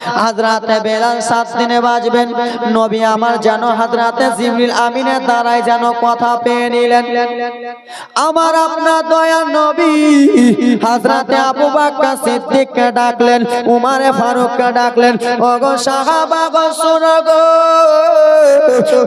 হাজরাতে বেলাল সাত দিনে বাজবেন। নবী আমার যেন হাজরাতে জিবরিল আমিনের দ্বারাই যেন কথা পেয়ে নিলেন। আমার আপনার দয়া নবী হাজরাতে আবু বাক্কা সিদ্দিককে ডাকলেন, উমারে ফারুককে ডাকলেন, ওগো সাহাবা গো শুনো গো।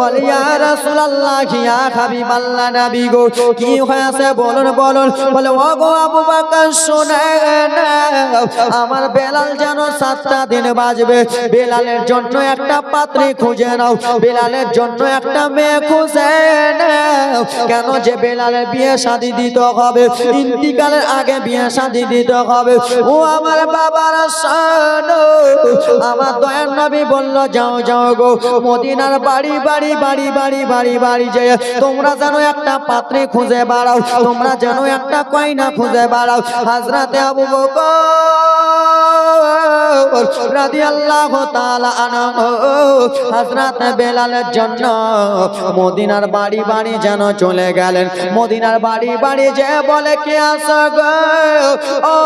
বলি, ইয়া রাসূলুল্লাহ, ইয়া হাবিবাল্লাহ নবী গো, কি হয়েছে? বলুন বলুন। বলে, ওগো আবু বাক্কা শুনে আমার বেলাল যেন সাতটা দিন বাজবে। বেলালের জন্য একটা পাত্রী খুঁজে নাও। বেলালের জন্য একটা মেয়ে খুঁজে নাও। কেন যে বেলালের বিয়ে শাদি দিতে হবে? ইন্তিকালের আগে বিয়ে শাদি দিতে হবে। ও আমার বাবার আমার দয়ার নবী বলল, যাও যাও গো। মদিনার বাড়ি বাড়ি বাড়ি বাড়ি বাড়ি বাড়ি যে তোমরা যেন একটা পাত্রী খুঁজে বাড়াও। তোমরা যেন একটা কয়না খুঁজে বাড়াও। হাজরাতে আবু বকর রাদিয়াল্লাহু তাআলা আনহু, হযরত বেলালের জন্য মদিনার বাড়ি বাড়ি যেন চলে গেলেন। মদিনার বাড়ি বাড়ি যে বলে কে আসো গো? ও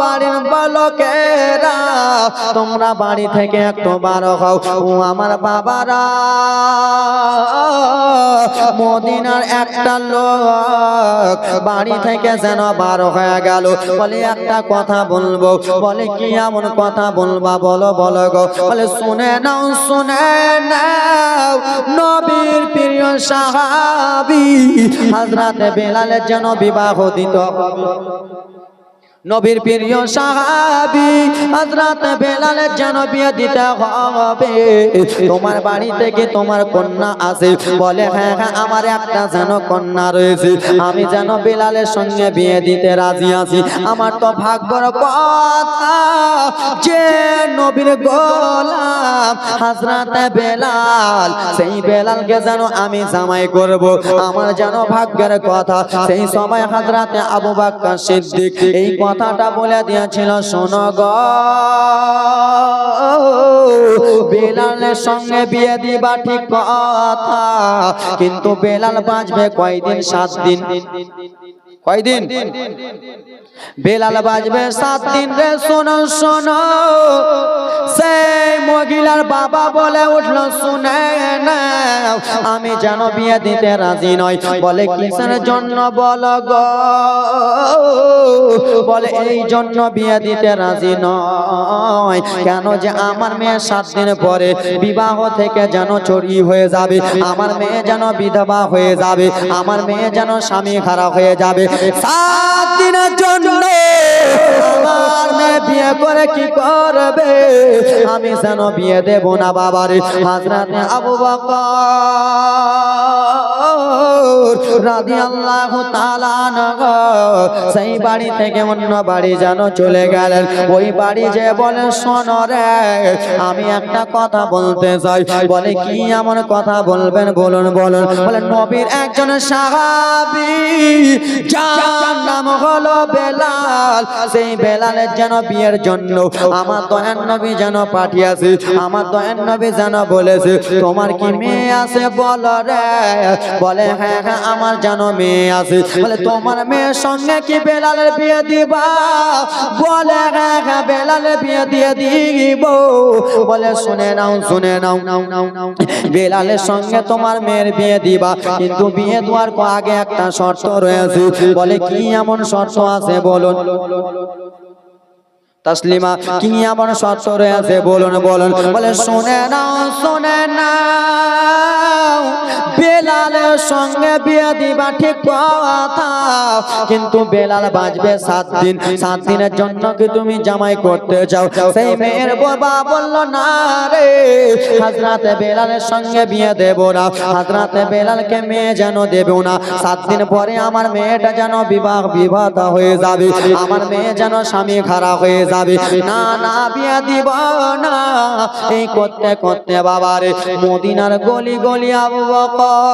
বাড়ির বালকেরা, তোমরা বাড়ি থেকে একটু বার হও। ও আমার বাবারা, মদিনার একটা লোক বাড়ি থেকে যেন বার হয়ে গেল। বলে একটা কথা বলব, বলে কি এমন কথা বলবা, বলো বলো গো। বলে, শুনে নাও শুনে নাও, নবীর প্রিয় সাহাবি হাজরাতে বেলালের যেন বিবাহ দিত নবীর প্রিয় সাহাবি, হযরত বেলালের যেন বিয়ে দিতে হবে। তোমার বাড়ি থেকে তোমার কন্যা আছে বলে হ্যাঁ হ্যাঁ আমার একটা যেন কন্যা রয়েছে। আমি যেন বেলালের সঙ্গে বিয়ে দিতে রাজি আছি। আমার তো ভাগ্যর কথা। যে নবীর গোলাম হযরত বেলাল, সেই বেলালকে যেন আমি জামাই করব। আমার যেন ভাগ্যের কথা। সেই সময় হযরতে আবু বকর সিদ্দিক এই কথাটা বলে দিয়েছিল শোনো গো বেলালের সঙ্গে বিয়ে দিবা ঠিক কথা কিন্তু বেলাল বাঁচবে কয়দিন? সাত দিন। কয়দিন? বেলাল বাজবে সাত দিন রে শোনো শোনো। সেই মহিলার বাবা বলে উঠল শুনে নাও, আমি যেন বিয়ে দিতে রাজি নয় বলে কিসের জন্য বল গো? বলে, এই জন্য বিয়ে দিতে রাজি নয়। কেন যে আমার মেয়ে সাত দিন পরে বিবাহ থেকে যেন চুরি হয়ে যাবে, আমার মেয়ে যেন বিধবা হয়ে যাবে, আমার মেয়ে যেন স্বামী খারাপ হয়ে যাবে। সাত দিনের জন্য আমার মেয়ে বিয়ে করে কি করবে? আমি যেন বিয়ে দেব না বাবারে। হাজরাতে আবু বকর সেই বাড়ি থেকে অন্য বাড়ি যেন চলে গেলেন। ওই বাড়ি যে বলে, শোনো রে, আমি একটা কথা বলতে চাই। বলে, কি এমন কথা বলবেন? বলুন বলুন। বলে, নবীর একজন সাহাবী, যার নাম হলো বেলাল। সেই বেলালের যেন বিয়ের জন্য আমার দয়ান নবী যেন পাঠিয়েছে, আমার দয়ান নবী যেন বলেছে, তোমার কি মেয়ে আছে? বলো রে। বলে হ্যাঁ হ্যাঁ আমার যেন মেয়ে আছে। বলে, তোমার মেয়ের সঙ্গে কি বেলালের বিয়ে দিবা? বলে হ্যাঁ হ্যাঁ বেলালের বিয়ে দিয়ে দিব। বলে, শুনে নাও শুনে নাও। নাও নাও নাও বেলালের সঙ্গে তোমার মেয়ের বিয়ে দিবা। কিন্তু বিয়ে দেওয়ার আগে একটা শর্ত রয়েছে। বলে, কি এমন শর্ত আছে বলুন? তাসলিমা, কি এমন শর্ত রয়েছে বলুন বলুন। বলে, শুনে নাও শুনে নাও। বেলালের সঙ্গে বিয়ে দিবা ঠিক কথা। কিন্তু বেলাল বাঁচবে সাত দিন। সাত দিনের জন্য কি তুমি জামাই করতে চাও? সেই মেয়ের বাবা বলল, না রে হাজরাতে বেলালের সঙ্গে বিয়ে দেব না। হাজরাতে বেলালকে মেয়ে যেন দেব না। সাত দিন পরে আমার মেয়েটা যেন বিবাহ বিবাহতা হয়ে যাবে। আমার মেয়ে যেন স্বামী খারাপ হয়ে যাবে। না না, বিয়ে দিব না। এই করতে করতে বাবারে মদিনার গলি গলি আবু বকর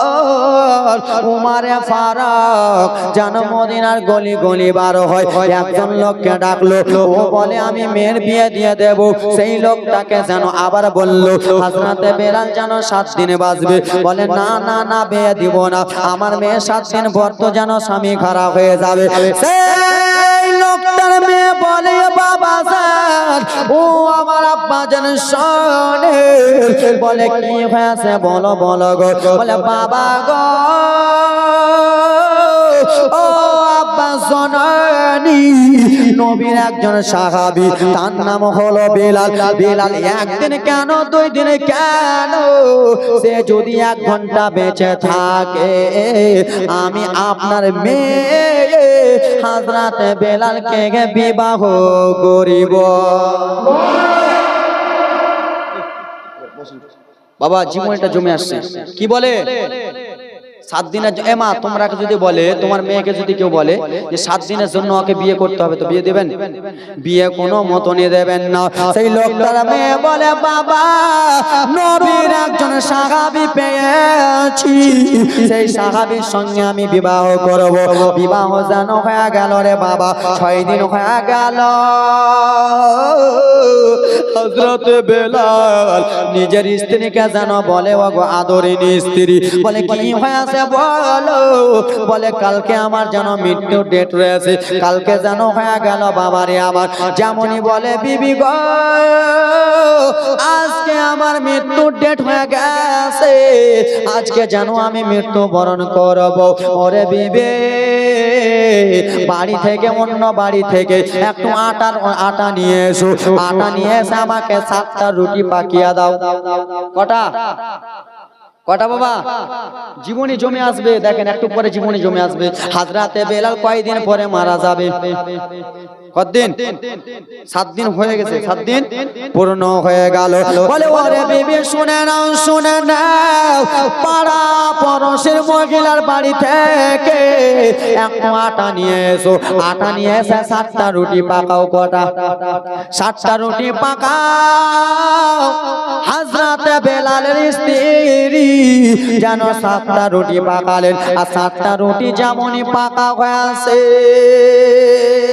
উমারে ফারাক যেন মদিনার গলি গলি বার হয়। একজন লোককে ডাকলো, ও বলে, আমি মেয়ের বিয়ে দিয়ে দেব। সেই লোকটাকে যেন আবার বলল হাজরাতে বেলাল যেন সাত দিনে বাঁচবে। বলে, না না না, বিয়ে দিব না। আমার মেয়ে সাত দিন পর তো যেন স্বামী খারাপ হয়ে যাবে। সেই লোকটার মেয়ে বলে, বাবা স্যার, ও আমার আব্বা যেন শোনে বলে, কি হয়েছে? বলো বলো গো। বলে, বাবা গো ও নবীর একজন সাহাবী, তার নাম হলো বেলাল। বেলাল একদিন কেন, দুই দিন কেন? সে যদি এক ঘণ্টা বেঁচে থাকে, আমি আপনার মেয়ে, হাজরাতে বেলালকে বিবাহ করিব। বাবা, জীবনটা জমে আসছে। কি বলে? সাত দিনের জ- এ মা তোমরা যদি বলে, তোমার মেয়েকে যদি কেউ বলে যে সাত দিনের জন্য ওকে বিয়ে করতে হবে, তো বিয়ে দেবেন? বিয়ে কোনো মতনই দেবেন না। সেই লোকটার মেয়ে বলে, বাবা, নবীর একজন সাহাবি পেয়েছি। সেই সাহাবির সঙ্গে আমি বিবাহ করব। বিবাহ যেন হয়ে গেল রে বাবা, ছয় দিন হয়ে গেল। হজরত বেলাল নিজের স্ত্রীকে যেন বলে ও গো আদরিনী স্ত্রী বলে, কি হয়েছে বলো। বলে, কালকে আমার যেন মৃত্যু ডেট রয়েছে, কালকে যেন হয়ে গেল বাবারে আমার যেমনই বলে, বিবি গো, আজকে আমার মৃত্যু ডেট হয়ে গেছে। আজকে যেন আমি মৃত্যু বরণ করব। ওরে বিবে, বাড়ি থেকে অন্য বাড়ি থেকে একটু আটার আটা নিয়ে এসো। আটা নিয়ে এসে আমাকে সাতটা রুটি পাকিয়ে দাও। কটা? কটা বাবা? জীবনী জমে আসবে, দেখেন একটু পরে জীবনী জমে আসবে। হাজরাতে বেলাল কয়দিন পরে মারা যাবে? কতদিন? সাত দিন হয়ে গেছে সাত দিন পূর্ণ হয়ে গেল। বলে, ওরে বেবি, শুনে নাও শুনে নাও, পাড়া পরশের মহিলার বাড়ি থেকে একটু আটা নিয়ে এসো। আটা নিয়ে এসে সাতটা রুটি পাকাও কটা। সাতটা রুটি পাকাও। হাজরাতে বেলালের স্ত্রী যেন সাতটা রুটি পাকালেন। আর সাতটা রুটি যেমনই পাকা হয়েছে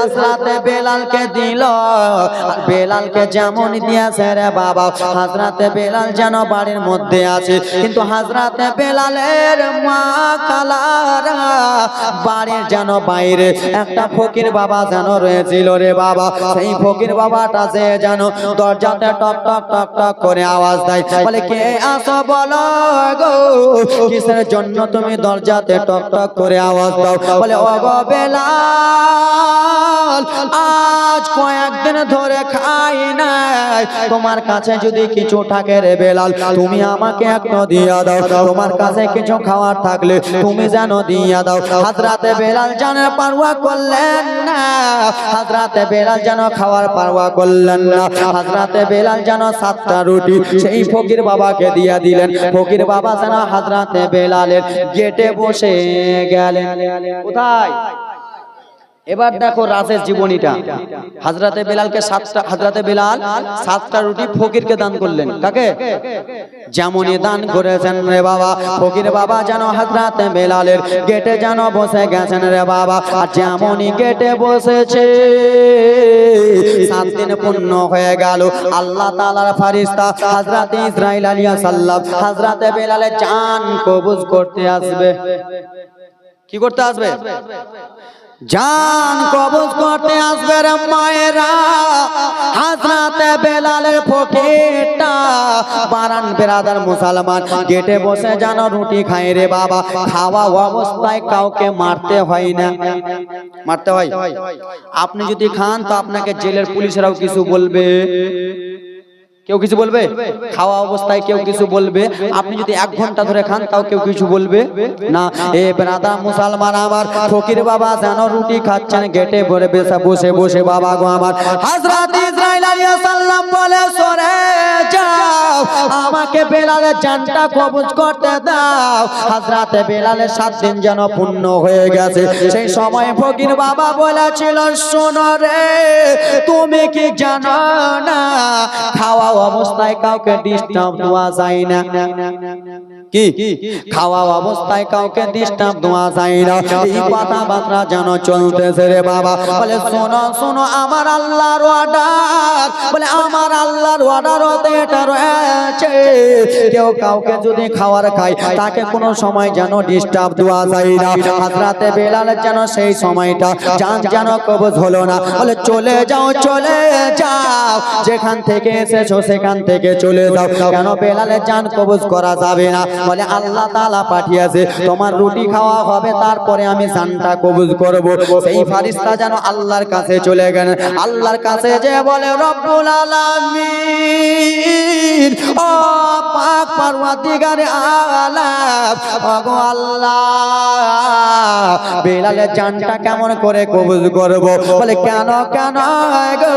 হাজরাতে বেলালকে দিল। বেলালকে যেমন দিয়েছে রে বাবা হাজরাতে বেলাল যেন বাড়ির মধ্যে আছে। কিন্তু হাজরাতে বেলালের মা কালারা বাড়ির যেন বাইরে, একটা ফকির বাবা যেন রয়েছিল রে বাবা। সেই ফকির বাবাটা যে যেন দরজাতে টক টক টক টক করে আওয়াজ দেয়। বলে, কে আসো বলো কিসের জন্য তুমি দরজাতে টক টক করে আওয়াজ দাও? বলে ও গো বেলাল আজ কয়েকদিন ধরে খাই নাই। তোমার কাছে যদি কিছু থাকে রে বেলাল, তুমি আমাকে একটু দিয়া দাও। তোমার কাছে কিছু খাওয়ার থাকলে তুমি যেন দিয়া দাও। হাজরাতে বেলাল জানে পারওয়া করলেন না। হাজরাতে বেলাল যেন খাওয়ার পারওয়া করলেন না। হাজরাতে বেলাল যেন সাতটা রুটি সেই ফকির বাবাকে দিয়া দিলেন। ফকির বাবা যেন হাজরাতে বেলালের গেটে বসে গেলেন। কোথায়? এবার দেখো রাজের জীবনীটা। হাজরাতে বেলালকে সাতটা হাজরাতে বেলাল সাতটা রুটি ফকিরকে দান করলেন। কাকে? যেমনই দান করেছেন রে বাবা ফকির বাবা যেন হাজরাতে বেলালের গেটে যেন বসে গেছেন রে বাবা। আর যেমনই গেটে বসেছে। সাত দিন পূর্ণ হয়ে গেল। আল্লাহ তাআলার ফারিস্তা হাজরাতে ইসরাইল আলিয়া সাল্লাম হাজরাতে বেলালের জান কবুজ করতে আসবে। কি করতে আসবে? জান কবজ করতে আসবে রে মায়েরা। হাজরাতে বেলালের ফকিরটা, বারান বেরাদার মুসলমান, গেটে বসে যেন রুটি খায় রে বাবা। খাওয়া অবস্থায় কাউকে মারতে হয় না। মারতে হয়? আপনি যদি খান তো আপনাকে জেলের পুলিশরাও কিছু বলবে। কেউ কিছু বলবে? খাওয়া অবস্থায় কেউ কিছু বলবে। আপনি যদি এক ঘণ্টা ধরে খান, তাও কেউ কিছু বলবে? না। এ ব্রাদা মুসলমান আমার, ফকির বাবা যেন রুটি খাচ্ছেন, গেটে ভরে বেসা, বসে বসে বাবা গো আমার। হযরত সালাম বলে, সরে যাও, আমাকে বেলালের জানটা কবজ করতে দাও। হযরত বেলালের সাত দিন যেন পূর্ণ হয়ে গেছে। সেই সময় ফকির বাবা বলেছিল, শোনো রে, তুমি কি জানো না, খাওয়া অবস্থায় কাউকে ডিস্টার্ব দেওয়া যায় না? কি? খাওয়া অবস্থায় কাউকে ডিস্টার্ব দেওয়া যায় না। এই কথাবার্তা যেন চলতেছে রে বাবা। বলে, শোনো শোনো, আমার আল্লাহর অর্ডার বলে, আমার আল্লাহর অর্ডার হতে এটা রয়েছে। কেউ কাউকে যদি খাওয়ার খায়, তাকে কোনো সময় যেন ডিস্টার্ব দেওয়া যায় না। হাজরাতে বেলালের যেন সেই সময়টা জান যেন কবজ হলো না। বলে, চলে যাও চলে যাও। যেখান থেকে এসেছ, সেখান থেকে চলে যাও। কেন বেলালের জান কবজ করা যাবে না? বলে আল্লাহ তাআলা পাঠিয়েছে তোমার রুটি খাওয়া হবে তারপরে আমি জানটা কবুজ করব। সেই ফারিস্তা যেন আল্লাহর কাছে চলে গেলেন আল্লাহর কাছে যে বলে রব্বুল আলামিন ও পাক ওগো আল্লাহ বেলালের জানটা কেমন করে কবুজ করব? বলে কেন কেন গো?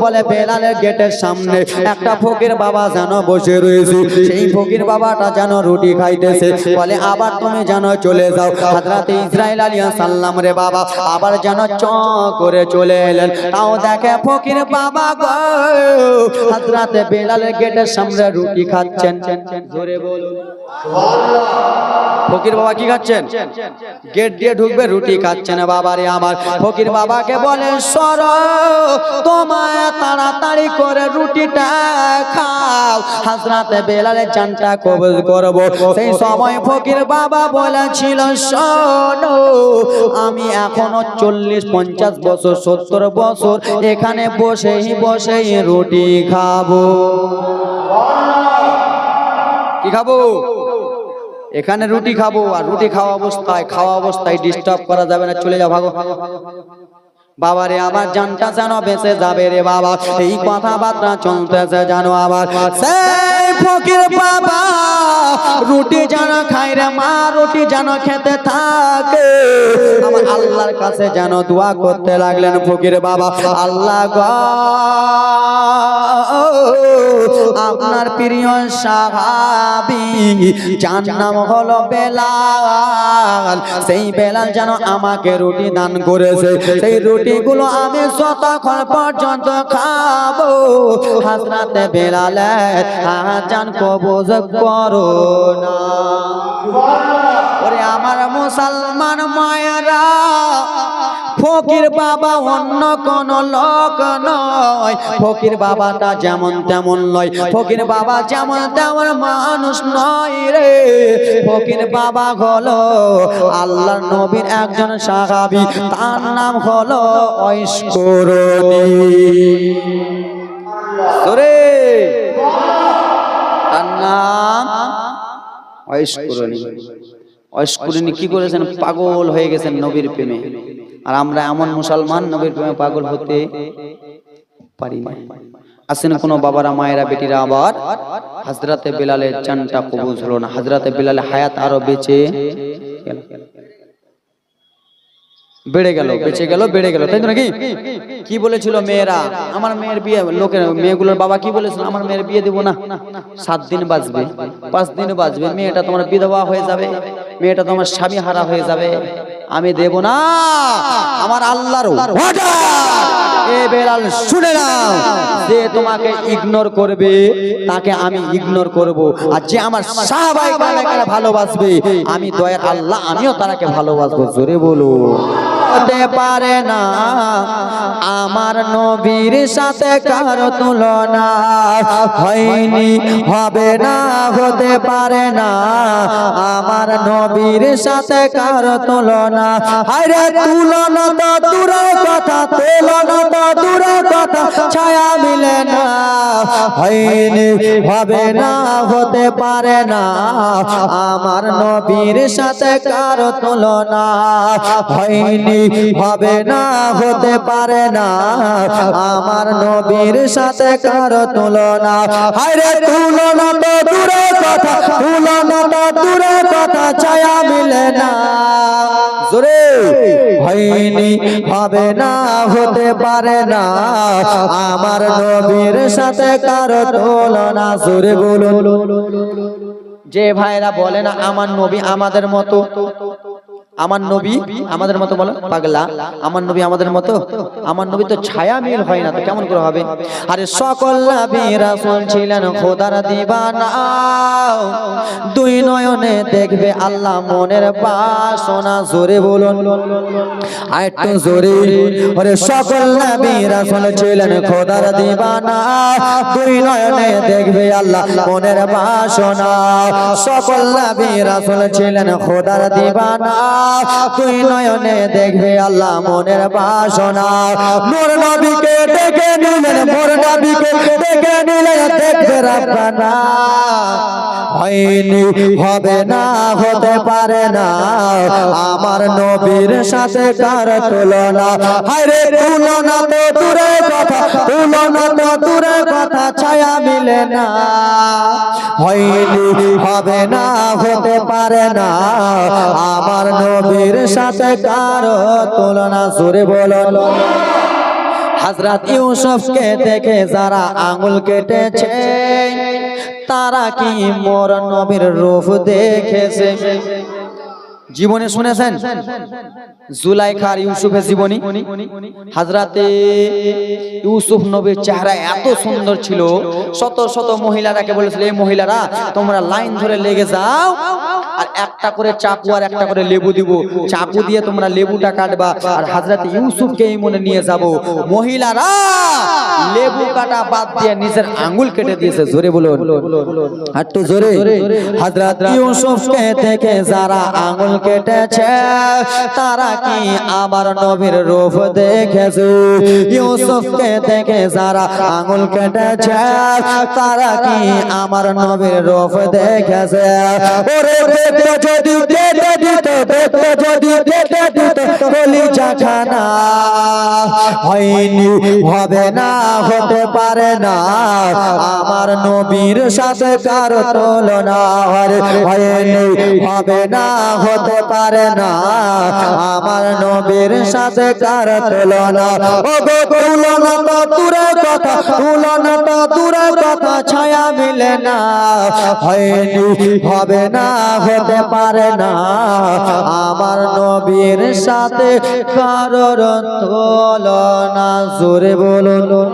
বলে বেলালের গেটের সামনে একটা ফকির বাবা যেন বসে রয়েছে। সেই ফকির বাবাটা যেন রুটি খাইতেছে। বলে আবার তুমি যেন চলে যাও। হাজরাতে ইসরাইল আলিয়া সাল্লাম রে বাবা আবার যেন চ করে চলে এলেন। তাও দেখে ফকির বাবা গো হাজরাতে বেলালের গেটের সামনে রুটি খাচ্ছেন। জোরে বলুন। ফকির বাবা কি খাচ্ছেন? গেট দিয়ে ঢুকবে রুটি খাচ্ছেন বাবারে আমার। ফকির বাবাকে বলে সর তোমায় তাড়াতাড়ি করে রুটিটা খাও। হাজরাতে বেলালে চানটা কবজ করব। সেই সময় ফকির বাবা বলেছিল শোনো আমি এখনও চল্লিশ পঞ্চাশ বছর সত্তর বছর এখানে বসেই বসেই রুটি খাব। কি খাব? এখানে রুটি খাব আর রুটি খাওয়া অবস্থায় খাওয়া অবস্থায় ডিস্টার্ব করা যাবে না চলে যাও ভাগো। বাবারে আবার জানটা যেন বেঁচে যাবে রে বাবা। এই কথাবার্তা চলতেছে জানো আবার। সেই ফকির বাবা রুটি যেন খাই রে মা রুটি যেন খেতে থাকে। আমার আল্লাহর কাছে যেন দোয়া করতে লাগলেন ফকির বাবা। আল্লাহ গো। আপনার প্রিয় সাহাবি, যার নাম হলো বেলাল। সেই বেলাল যেন আমাকে রুটি দান করেছে। সেই রুটিগুলো আমি যতক্ষণ পর্যন্ত খাব, হাজরাতে বেলালে জান কবজ করো না। আমার মুসলমান মায়েরা ফকির বাবা অন্য কোন লোক নয়। ফকির বাবাটা যেমন তেমন নয় ফকির বাবা যেমন তেমন মানুষ নয় রে। ফকির বাবা হলো আল্লাহ নবীর একজন সাহাবি। তার নাম হলো ঐশ্বরী। তার নাম ঐশ্বরী। ঐশ্বরী কি করেছেন? পাগল হয়ে গেছেন নবীর প্রেমে। আর আমরা এমন মুসলমান নবীর প্রেমে পাগল হতে পারি না আসেন কোন বাবারা, মায়েরা, বেটিরা আবার হাজরাতে বেলালের চানটা কবুজ হলো না। হাজরাতে বেলালে হায়াত আরও বেঁচে বেড়ে গেল, বেঁচে গেল, বেড়ে গেল। তাই তো নাকি? কি বলেছিল মেয়েরা? আমার মেয়ের বিয়ে, লোকের মেয়েগুলোর বাবা কি বলেছিল? আমার মেয়ের বিয়ে দেবো না। সাত দিন বাঁচবে, পাঁচ দিন বাঁচবে। মেয়েটা তোমার বিধবা হয়ে যাবে, মেয়েটা তোমার স্বামী হারা হয়ে যাবে। আমি দেব না। আমার আল্লাহর! এ বেলাল, শুনে নাও। যে তোমাকে ইগনোর করবে, তাকে আমি ইগনোর করব। আর যে আমার সাহাবাই ভালোবাসবে, আমি দয়ার আল্লাহ, আমিও তারাকে ভালোবাসবো। জোরে বলো। হতে পারে না। আমার নবীর সাথে কার তুলনা হয়নি, হবে না, হতে পারে না। আমার নবীর সাথে কার তুলনা। আরে তুলনা তো দূরের কথা, তুলনা তো দূরের কথা, ছায়া মিলে না। হয়নি, হবে না, হতে পারে না। আমার নবীর সাথে কার তুলনা হয়নি হবে না হতে পারে না। আমার নবীর সাথে কার তুলনা। আরে তুলনা তো দূরের কথা, তুলনা তো দূরের কথা, ছায়া মিলে না। জোরে, হয়নি হবে না হতে পারে না। আমার নবীর সাথে কারও তুলনা। জোরে বলুন। যে ভাইরা বলে না, আমার নবী আমাদের মতো। আমার নবী আমাদের মতো বলো? পাগলা। আমার নবী আমাদের মতো? আমার নবী তো ছায়া মিল হয় না তো কেমন করে হবে? আরে সকল রাসূল ছিলেন খোদার দিবানা। দুই নয়নে দেখবে আল্লাহ মনের বাসনা। জোরে বলুন। আর একটু জোরে। আরে সকল রাসূল ছিলেন খোদার দিবানা। দুই নয়নে দেখবে আল্লাহ মনের বাসনা। সকল রাসূল ছিলেন খোদার দিবানা। তুই নয়নে দেখবে আল্লাহ মনের বাসনা। মোর নবীকে দেখে নিলেন, মোর নবীকে দেখে নিলেন, দেখবে রাব্বানা। হয়নি, হবে না, হতে পারে না। আমার নবীর সাথে কার তুলনা? হায়রে, তুলনা তো দূরে কথা, তুলনা তো দূরে কথা, ছায়া মিলে না। হয়নি, হবে না, হতে পারে না। আমার নবীর সাথে কার তুলনা? সুরে বলো। হাজরাত ইউসুফকে দেখে যারা আঙুল কেটেছে তারা কি মোর নবীর রূপ দেখেছে? জীবনে শুনেছেন? জুলাইখার ইউসুফের জীবনী? হাজরাতে ইউসুফ নবীর চেহারা এত সুন্দর ছিল। শত শত মহিলারাকে বলেছিল এই মহিলারা, তোমরা লাইন ধরে লেগে যাও আর একটা করে চাকু আর একটা করে লেবু দিব। চাকু দিয়ে তোমরা লেবুটা কাটবা আর হাজরাতে ইউসুফকে এই মনে নিয়ে যাব। মহিলারা লেবু কাটা বাদ দিয়ে নিজের আঙ্গুল কেটে দিয়েছে। জোরে বলুন। একটু জোরে। হাজরাত ইউসুফকে দেখে যারা আঙ্গুল কেটেছে। তারা কি আমার নবীর রূপ দেখেছে? ইউসুফকে দেখে যারা আঙ্গুল কেটেছে, তারা কি আমার নবীর রূপ দেখেছে? ওরে দেখতে যদি কেটে দিত, দেখতে যদি কেটে দিত কলিজা খানা। হয়নি, হবে না, হতে পারে না। আমার নবীর সাথে কার তুলনা হয়নি, হবে না, হতে পারে না। আমার নবীর সাথে কার তুলনা? ও গো তুলনা তো দূরে কথা তুলনা তো দূরে কথা, ছায়া মিলে না। হয়নি, হবে না, হতে পারে না। আমার নবীর সাথে কারোর তুলনা। জোরে বলুন।